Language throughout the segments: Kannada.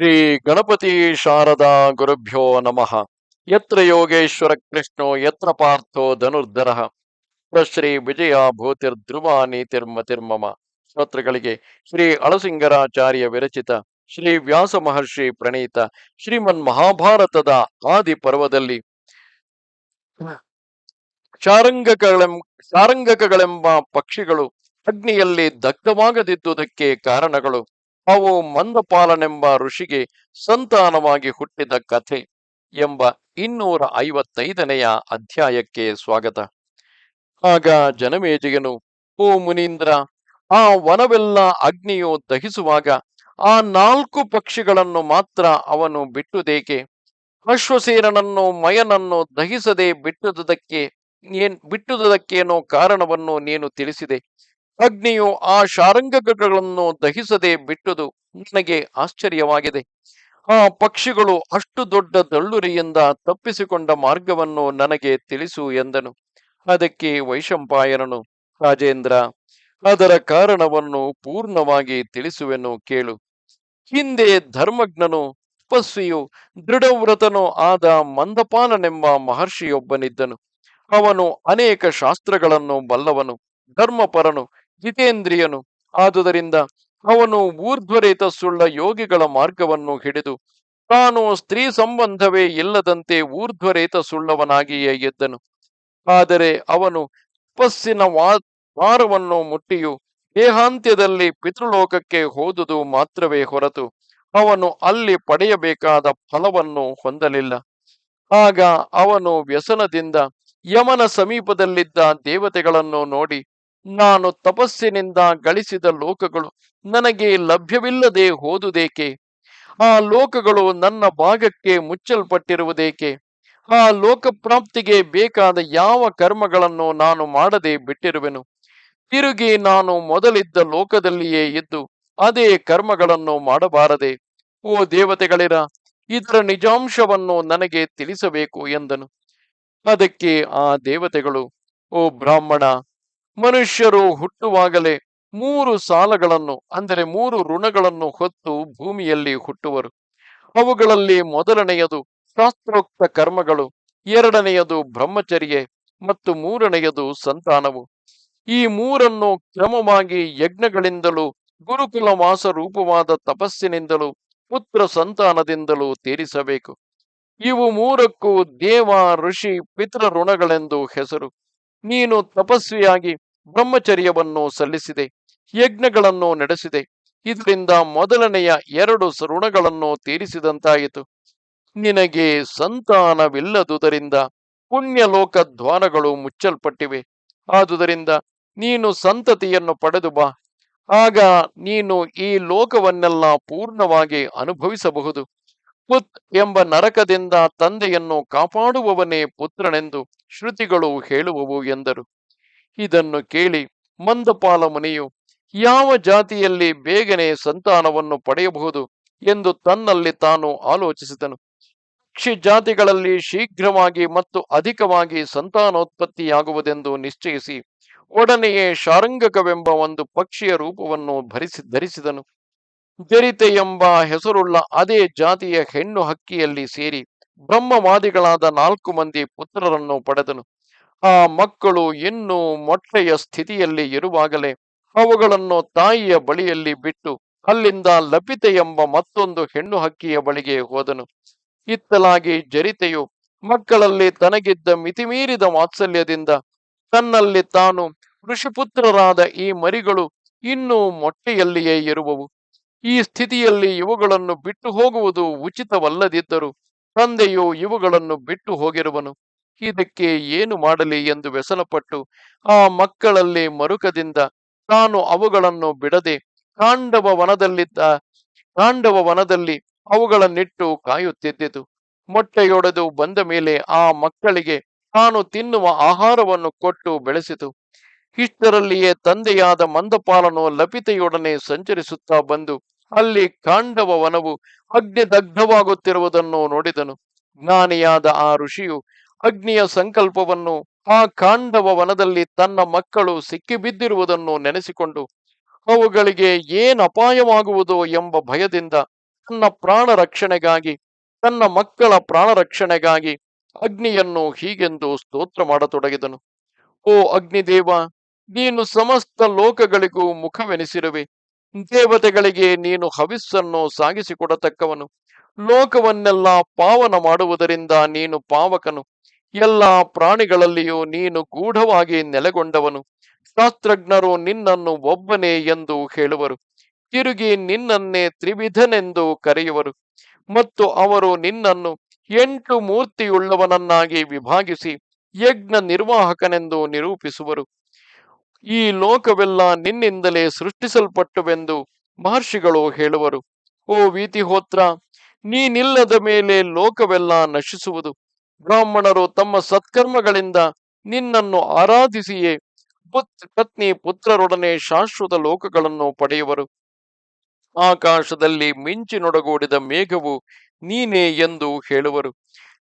ಶ್ರೀ ಗಣಪತಿ ಶಾರದಾ ಗುರುಭ್ಯೋ ನಮಃ. ಯತ್ರ ಯೋಗೇಶ್ವರ ಕೃಷ್ಣೋ, ಯತ್ರ ಪಾರ್ಥೋ ಧನುರ್ಧರ. ಶ್ರೀ ವಿಜಯ ಭೂತಿರ್ ಧ್ರುವ ನೀತಿರ್ಮ ತಿರ್ಮಮ ಶ್ರೋತೃಗಳಿಗೆ ಶ್ರೀ ಅಳಸಿಂಗರಾಚಾರ್ಯ ವಿರಚಿತ ಶ್ರೀ ವ್ಯಾಸ ಮಹರ್ಷಿ ಪ್ರಣೀತ ಶ್ರೀಮನ್ ಮಹಾಭಾರತದ ಆದಿ ಪರ್ವದಲ್ಲಿ ಶಾರಂಗಕಗಳೆಂ, ಶಾರಂಗಕಗಳೆಂಬ ಪಕ್ಷಿಗಳು ಅಗ್ನಿಯಲ್ಲಿ ದಗ್ಧವಾಗದಿದ್ದುದಕ್ಕೆ ಕಾರಣಗಳು. ಅವು ಮಂದಪಾಲನೆಂಬ ಋಷಿಗೆ ಸಂತಾನವಾಗಿ ಹುಟ್ಟಿದ ಕಥೆ ಎಂಬ ಇನ್ನೂರ ಐವತ್ತೈದನೆಯ ಅಧ್ಯಾಯಕ್ಕೆ ಸ್ವಾಗತ. ಆಗ ಜನಮೇಜಯನು ಓ ಮುನೀಂದ್ರ, ಆ ವನವೆಲ್ಲ ಅಗ್ನಿಯು ದಹಿಸುವಾಗ ಆ ನಾಲ್ಕು ಪಕ್ಷಿಗಳನ್ನು ಮಾತ್ರ ಅವನು ಬಿಟ್ಟುದೇಕೆ? ಅಶ್ವಸೇನನನ್ನು ಮಯನನ್ನು ದಹಿಸದೆ ಬಿಟ್ಟುದಕ್ಕೆ ಏನ್ ಬಿಟ್ಟುದಕ್ಕೇನೋ ಕಾರಣವನ್ನು ನೀನು ತಿಳಿಸಿದೆ. ಅಗ್ನಿಯು ಆ ಶಾರಂಗಗಳನ್ನು ದಹಿಸದೆ ಬಿಟ್ಟುದು ನನಗೆ ಆಶ್ಚರ್ಯವಾಗಿದೆ. ಆ ಪಕ್ಷಿಗಳು ಅಷ್ಟು ದೊಡ್ಡ ದಳ್ಳುರಿಯಿಂದ ತಪ್ಪಿಸಿಕೊಂಡ ಮಾರ್ಗವನ್ನು ನನಗೆ ತಿಳಿಸು ಎಂದನು. ಅದಕ್ಕೆ ವೈಶಂಪಾಯನನು, ರಾಜೇಂದ್ರ, ಅದರ ಕಾರಣವನ್ನು ಪೂರ್ಣವಾಗಿ ತಿಳಿಸುವೆನು ಕೇಳು. ಹಿಂದೆ ಧರ್ಮಜ್ಞನು, ತಪಸ್ವಿಯು, ದೃಢವ್ರತನೂ ಆದ ಮಂದಪಾನನೆಂಬ ಮಹರ್ಷಿಯೊಬ್ಬನಿದ್ದನು. ಅವನು ಅನೇಕ ಶಾಸ್ತ್ರಗಳನ್ನು ಬಲ್ಲವನು, ಧರ್ಮಪರನು ಜಿತೇಂದ್ರಿಯನು. ಆದುದರಿಂದ ಅವನು ಊರ್ಧ್ವರೇತಸ್ಸುಳ್ಳ ಯೋಗಿಗಳ ಮಾರ್ಗವನ್ನು ಹಿಡಿದು, ತಾನು ಸ್ತ್ರೀ ಸಂಬಂಧವೇ ಇಲ್ಲದಂತೆ ಊರ್ಧ್ವರೇತಸ್ಸುಳ್ಳವನಾಗಿಯೇ ಎದ್ದನು. ಆದರೆ ಅವನು ತಪಸ್ಸಿನ ವಾರವನ್ನು ಮುಟ್ಟಿಯು, ದೇಹಾಂತ್ಯದಲ್ಲಿ ಪಿತೃಲೋಕಕ್ಕೆ ಹೋದುದು ಮಾತ್ರವೇ ಹೊರತು, ಅವನು ಅಲ್ಲಿ ಪಡೆಯಬೇಕಾದ ಫಲವನ್ನು ಹೊಂದಲಿಲ್ಲ. ಆಗ ಅವನು ವ್ಯಸನದಿಂದ ಯಮನ ಸಮೀಪದಲ್ಲಿದ್ದ ದೇವತೆಗಳನ್ನು ನೋಡಿ ನಾನು ತಪಸ್ಸಿನಿಂದ ಗಳಿಸಿದ ಲೋಕಗಳು ನನಗೆ ಲಭ್ಯವಿಲ್ಲದೆ ಹೋದುದೇಕೆ? ಆ ಲೋಕಗಳು ನನ್ನ ಭಾಗಕ್ಕೆ ಮುಚ್ಚಲ್ಪಟ್ಟಿರುವುದೇಕೆ? ಆ ಲೋಕಪ್ರಾಪ್ತಿಗೆ ಬೇಕಾದ ಯಾವ ಕರ್ಮಗಳನ್ನು ನಾನು ಮಾಡದೆ ಬಿಟ್ಟಿರುವೆನು? ತಿರುಗಿ ನಾನು ಮೊದಲಿದ್ದ ಲೋಕದಲ್ಲಿಯೇ ಇದ್ದು ಅದೇ ಕರ್ಮಗಳನ್ನು ಮಾಡಬಾರದೆ. ಓ ದೇವತೆಗಳಿರ, ಇದರ ನಿಜಾಂಶವನ್ನು ನನಗೆ ತಿಳಿಸಬೇಕು ಎಂದನು. ಅದಕ್ಕೆ ಆ ದೇವತೆಗಳು, ಓ ಬ್ರಾಹ್ಮಣ ಮನುಷ್ಯರು ಹುಟ್ಟುವಾಗಲೇ ಮೂರು ಸಾಲಗಳನ್ನು, ಅಂದರೆ ಮೂರು ಋಣಗಳನ್ನು ಹೊತ್ತು ಭೂಮಿಯಲ್ಲಿ ಹುಟ್ಟುವರು. ಅವುಗಳಲ್ಲಿ ಮೊದಲನೆಯದು ಶಾಸ್ತ್ರೋಕ್ತ ಕರ್ಮಗಳು, ಎರಡನೆಯದು ಬ್ರಹ್ಮಚರ್ಯೆ ಮತ್ತು ಮೂರನೆಯದು ಸಂತಾನವು. ಈ ಮೂರನ್ನು ಕ್ರಮವಾಗಿ ಯಜ್ಞಗಳಿಂದಲೂ ಗುರುಕುಲ ವಾಸ ರೂಪವಾದ ತಪಸ್ಸಿನಿಂದಲೂ, ಪುತ್ರ ಸಂತಾನದಿಂದಲೂ ತೀರಿಸಬೇಕು. ಇವು ಮೂರಕ್ಕೂ ದೇವ, ಋಷಿ, ಪಿತೃ ಋಣಗಳೆಂದು ಹೆಸರು. ನೀನು ತಪಸ್ವಿಯಾಗಿ ಬ್ರಹ್ಮಚರ್ಯವನ್ನು ಸಲ್ಲಿಸಿದೆ, ಯಜ್ಞಗಳನ್ನು ನಡೆಸಿದೆ. ಇದರಿಂದ ಮೊದಲನೆಯ ಎರಡು ಋಣಗಳನ್ನು ತೀರಿಸಿದಂತಾಯಿತು. ನಿನಗೆ ಸಂತಾನವಿಲ್ಲದುದರಿಂದ ಪುಣ್ಯಲೋಕ ದ್ವಾರಗಳು ಮುಚ್ಚಲ್ಪಟ್ಟಿವೆ. ಆದುದರಿಂದ ನೀನು ಸಂತತಿಯನ್ನು ಪಡೆದು ಬಾ. ಆಗ ನೀನು ಈ ಲೋಕವನ್ನೆಲ್ಲ ಪೂರ್ಣವಾಗಿ ಅನುಭವಿಸಬಹುದು. ಪುತ್ ಎಂಬ ನರಕದಿಂದ ತಂದೆಯನ್ನು ಕಾಪಾಡುವವನೇ ಪುತ್ರನೆಂದು ಶ್ರುತಿಗಳು ಹೇಳುವವು ಎಂದರು. ಇದನ್ನು ಕೇಳಿ ಮಂದಪಾಲ ಮುನಿಯು ಯಾವ ಜಾತಿಯಲ್ಲಿ ಬೇಗನೆ ಸಂತಾನವನ್ನು ಪಡೆಯಬಹುದು ಎಂದು ತನ್ನಲ್ಲಿ ತಾನು ಆಲೋಚಿಸಿದನು. ಪಕ್ಷಿ ಜಾತಿಗಳಲ್ಲಿ ಶೀಘ್ರವಾಗಿ ಮತ್ತು ಅಧಿಕವಾಗಿ ಸಂತಾನೋತ್ಪತ್ತಿಯಾಗುವುದೆಂದು ನಿಶ್ಚಯಿಸಿ ಒಡನೆಯೇ ಶಾರಂಗಕವೆಂಬ ಒಂದು ಪಕ್ಷಿಯ ರೂಪವನ್ನು ಭರಿಸಿ ಧರಿಸಿದನು. ಜರಿತೆ ಎಂಬ ಹೆಸರುಳ್ಳ ಅದೇ ಜಾತಿಯ ಹೆಣ್ಣು ಹಕ್ಕಿಯಲ್ಲಿ ಸೇರಿ ಬ್ರಹ್ಮವಾದಿಗಳಾದ ನಾಲ್ಕು ಮಂದಿ ಪುತ್ರರನ್ನು ಪಡೆದನು. ಆ ಮಕ್ಕಳು ಇನ್ನೂ ಮೊಟ್ಟೆಯ ಸ್ಥಿತಿಯಲ್ಲಿ ಇರುವಾಗಲೇ ಅವುಗಳನ್ನು ತಾಯಿಯ ಬಳಿಯಲ್ಲಿ ಬಿಟ್ಟು ಅಲ್ಲಿಂದ ಲಪಿತೆ ಎಂಬ ಮತ್ತೊಂದು ಹೆಣ್ಣು ಹಕ್ಕಿಯ ಬಳಿಗೆ ಹೋದನು. ಇತ್ತಲಾಗಿ ಜರಿತೆಯು ಮಕ್ಕಳಲ್ಲಿ ತನಗಿದ್ದ ಮಿತಿಮೀರಿದ ವಾತ್ಸಲ್ಯದಿಂದ ತನ್ನಲ್ಲಿ ತಾನು ಋಷಿಪುತ್ರರಾದ ಈ ಮರಿಗಳು ಇನ್ನೂ ಮೊಟ್ಟೆಯಲ್ಲಿಯೇ ಇರುವವು. ಈ ಸ್ಥಿತಿಯಲ್ಲಿ ಇವುಗಳನ್ನು ಬಿಟ್ಟು ಹೋಗುವುದು ಉಚಿತವಲ್ಲದಿದ್ದರೂ ತಂದೆಯು ಇವುಗಳನ್ನು ಬಿಟ್ಟು ಹೋಗಿರುವನು. ಇದಕ್ಕೆ ಏನು ಮಾಡಲಿ ಎಂದು ವ್ಯಸನಪಟ್ಟು ಆ ಮಕ್ಕಳಲ್ಲಿ ಮರುಕದಿಂದ ತಾನು ಅವುಗಳನ್ನು ಬಿಡದೆ ಕಾಂಡವ ವನದಲ್ಲಿದ್ದ ಕಾಂಡವ ವನದಲ್ಲಿ ಅವುಗಳನ್ನಿಟ್ಟು ಕಾಯುತ್ತಿದ್ದಿತು ಮೊಟ್ಟೆಯೊಡೆದು ಬಂದ ಮೇಲೆ ಆ ಮಕ್ಕಳಿಗೆ ತಾನು ತಿನ್ನುವ ಆಹಾರವನ್ನು ಕೊಟ್ಟು ಬೆಳೆಸಿತು. ಇಷ್ಟರಲ್ಲಿಯೇ ತಂದೆಯಾದ ಮಂದಪಾಲನು ಲಪಿತೆಯೊಡನೆ ಸಂಚರಿಸುತ್ತಾ ಬಂದು ಅಲ್ಲಿ ಕಾಂಡವ ವನವು ಅಗ್ನಿದಗ್ಧವಾಗುತ್ತಿರುವುದನ್ನು ನೋಡಿದನು. ಜ್ಞಾನಿಯಾದ ಆ ಋಷಿಯು ಅಗ್ನಿಯ ಸಂಕಲ್ಪವನ್ನು ಆ ಕಾಂಡವ ವನದಲ್ಲಿ ತನ್ನ ಮಕ್ಕಳು ಸಿಕ್ಕಿಬಿದ್ದಿರುವುದನ್ನು ನೆನೆಸಿಕೊಂಡು, ಅವುಗಳಿಗೆ ಏನ್ ಅಪಾಯವಾಗುವುದೋ ಎಂಬ ಭಯದಿಂದ ತನ್ನ ಪ್ರಾಣ ರಕ್ಷಣೆಗಾಗಿ, ತನ್ನ ಮಕ್ಕಳ ಪ್ರಾಣ ರಕ್ಷಣೆಗಾಗಿ ಅಗ್ನಿಯನ್ನು ಹೀಗೆಂದು ಸ್ತೋತ್ರ ಮಾಡತೊಡಗಿದನು. ಓ ಅಗ್ನಿದೇವ, ನೀನು ಸಮಸ್ತ ಲೋಕಗಳಿಗೂ ಮುಖವೆನಿಸಿರುವೆ. ದೇವತೆಗಳಿಗೆ ನೀನು ಹವಿಸ್ಸನ್ನು ಸಾಗಿಸಿಕೊಡತಕ್ಕವನು. ಲೋಕವನ್ನೆಲ್ಲ ಪಾವನ ಮಾಡುವುದರಿಂದ ನೀನು ಪಾವಕನು. ಎಲ್ಲ ಪ್ರಾಣಿಗಳಲ್ಲಿಯೂ ನೀನು ಗೂಢವಾಗಿ ನೆಲೆಗೊಂಡವನು. ಶಾಸ್ತ್ರಜ್ಞರು ನಿನ್ನನ್ನು ಒಬ್ಬನೇ ಎಂದು ಹೇಳುವರು. ತಿರುಗಿ ನಿನ್ನನ್ನೇ ತ್ರಿವಿಧನೆಂದು ಕರೆಯುವರು. ಮತ್ತು ಅವರು ನಿನ್ನನ್ನು ಎಂಟು ಮೂರ್ತಿಯುಳ್ಳವನನ್ನಾಗಿ ವಿಭಾಗಿಸಿ ಯಜ್ಞ ನಿರ್ವಾಹಕನೆಂದು ನಿರೂಪಿಸುವರು. ಈ ಲೋಕವೆಲ್ಲ ನಿನ್ನಿಂದಲೇ ಸೃಷ್ಟಿಸಲ್ಪಟ್ಟುವೆಂದು ಮಹರ್ಷಿಗಳು ಹೇಳುವರು. ಓ ವೀತಿಹೋತ್ರ, ನೀನಿಲ್ಲದ ಮೇಲೆ ಲೋಕವೆಲ್ಲ ನಶಿಸುವುದು. ಬ್ರಾಹ್ಮಣರು ತಮ್ಮ ಸತ್ಕರ್ಮಗಳಿಂದ ನಿನ್ನನ್ನು ಆರಾಧಿಸಿಯೇ ಪುತ್, ಪತ್ನಿ ಪುತ್ರರೊಡನೆ ಶಾಶ್ವತ ಲೋಕಗಳನ್ನು ಪಡೆಯುವರು. ಆಕಾಶದಲ್ಲಿ ಮಿಂಚಿನೊಡಗೂಡಿದ ಮೇಘವು ನೀನೇ ಎಂದು ಹೇಳುವರು.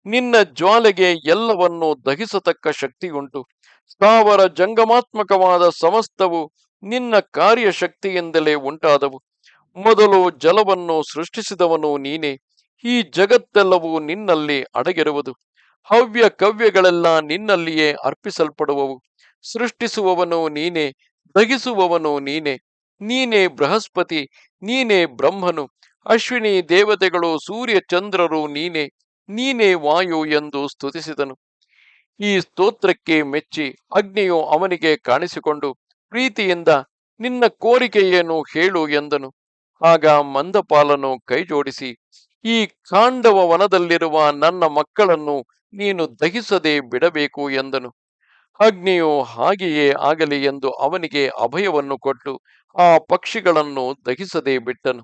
ನಿನ್ನ ಜ್ವಾಲೆಗೆ ಎಲ್ಲವನ್ನೂ ದಹಿಸತಕ್ಕ ಶಕ್ತಿಯುಂಟು. ಸ್ಥಾವರ ಜಂಗಮಾತ್ಮಕವಾದ ಸಮಸ್ತವು ನಿನ್ನ ಕಾರ್ಯಶಕ್ತಿಯಿಂದಲೇ ಉಂಟಾದವು. ಮೊದಲು ಜಲವನ್ನು ಸೃಷ್ಟಿಸಿದವನು ನೀನೇ, ಈ ಜಗತ್ತೆಲ್ಲವೂ ನಿನ್ನಲ್ಲಿ ಅಡಗಿರುವುದು. ಹವ್ಯ ಕವ್ಯಗಳೆಲ್ಲ ನಿನ್ನಲ್ಲಿಯೇ ಅರ್ಪಿಸಲ್ಪಡುವವು. ಸೃಷ್ಟಿಸುವವನು ನೀನೇ, ದಹಿಸುವವನು ನೀನೇ. ನೀನೇ ಬೃಹಸ್ಪತಿ, ನೀನೇ ಬ್ರಹ್ಮನು. ಅಶ್ವಿನಿ ದೇವತೆಗಳು ಸೂರ್ಯ ಚಂದ್ರರು ನೀನೇ. ನೀನೇ ವಾಯು ಎಂದು ಸ್ತುತಿಸಿದನು. ಈ ಸ್ತೋತ್ರಕ್ಕೆ ಮೆಚ್ಚಿ ಅಗ್ನಿಯು ಅವನಿಗೆ ಕಾಣಿಸಿಕೊಂಡು ಪ್ರೀತಿಯಿಂದ ನಿನ್ನ ಕೋರಿಕೆಯೇನು ಹೇಳು ಎಂದನು. ಆಗ ಮಂದಪಾಲನು ಕೈಜೋಡಿಸಿ, ಈ ಕಾಂಡವ ವನದಲ್ಲಿರುವ ನನ್ನ ಮಕ್ಕಳನ್ನು ನೀನು ದಹಿಸದೆ ಬಿಡಬೇಕು ಎಂದನು. ಅಗ್ನಿಯು ಹಾಗೆಯೇ ಆಗಲಿ ಎಂದು ಅವನಿಗೆ ಅಭಯವನ್ನು ಕೊಟ್ಟು ಆ ಪಕ್ಷಿಗಳನ್ನು ದಹಿಸದೆ ಬಿಟ್ಟನು.